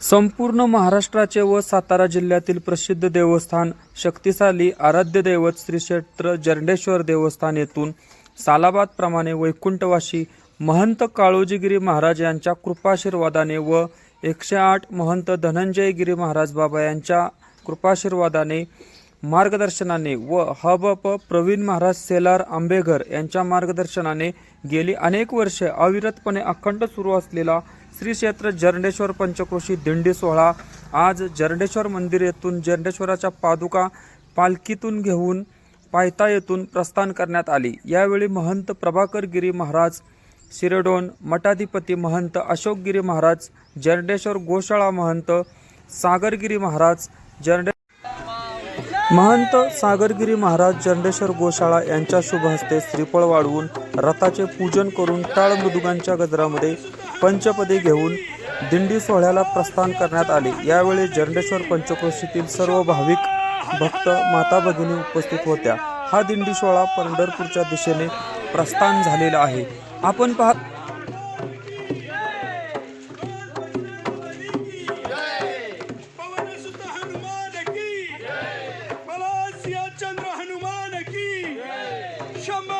संपूर्ण महाराष्ट्राचे व सातारा जिल्ह्यातील प्रसिद्ध देवस्थान शक्तिशाली आराध्य दैवत श्री क्षेत्र जरंडेश्वर देवस्थान येथून सालाबादप्रमाणे वैकुंठवासी महंत काळोजीगिरी महाराज यांच्या कृपाशीर्वादाने व एकशे आठ महंत धनंजयगिरी महाराज बाबा यांच्या कृपाशीर्वादाने मार्गदर्शनाने व हबप प्रवीण महाराज सेलार आंबेघर यांच्या मार्गदर्शनाने गेली अनेक वर्षे अविरतपणे अखंड सुरू असलेला श्री क्षेत्र जरंडेश्वर पंचक्रोशी दिंडी सोहळा. आज जरंडेश्वर मंदिर येथून जरंडेश्वराच्या पादुका पालखीतून घेऊन पायथा येथून प्रस्थान करण्यात आली. यावेळी महंत प्रभाकर गिरी महाराज शिरडोन मठाधिपती महंत अशोकगिरी महाराज जरंडेश्वर गोशाळा महंत सागरगिरी महाराज जरंडे महंत सागरगिरी महाराज जरंडेश्वर गोशाळा यांच्या शुभ हस्ते श्रीफळ वाढवून रथाचे पूजन करून टाळ मृदुगांच्या गजरामध्ये पंचपदी घेऊन दिंडी सोहळ्याला प्रस्थान करण्यात आले यावेळी जरंडेश्वर पंचक्रोशीतील सर्व भाविक भक्त माता भगिनी उपस्थित होत्या हा दिंडी सोहळा पंढरपूरच्या दिशेने प्रस्थान झालेला आहे आपण पाहत Come on.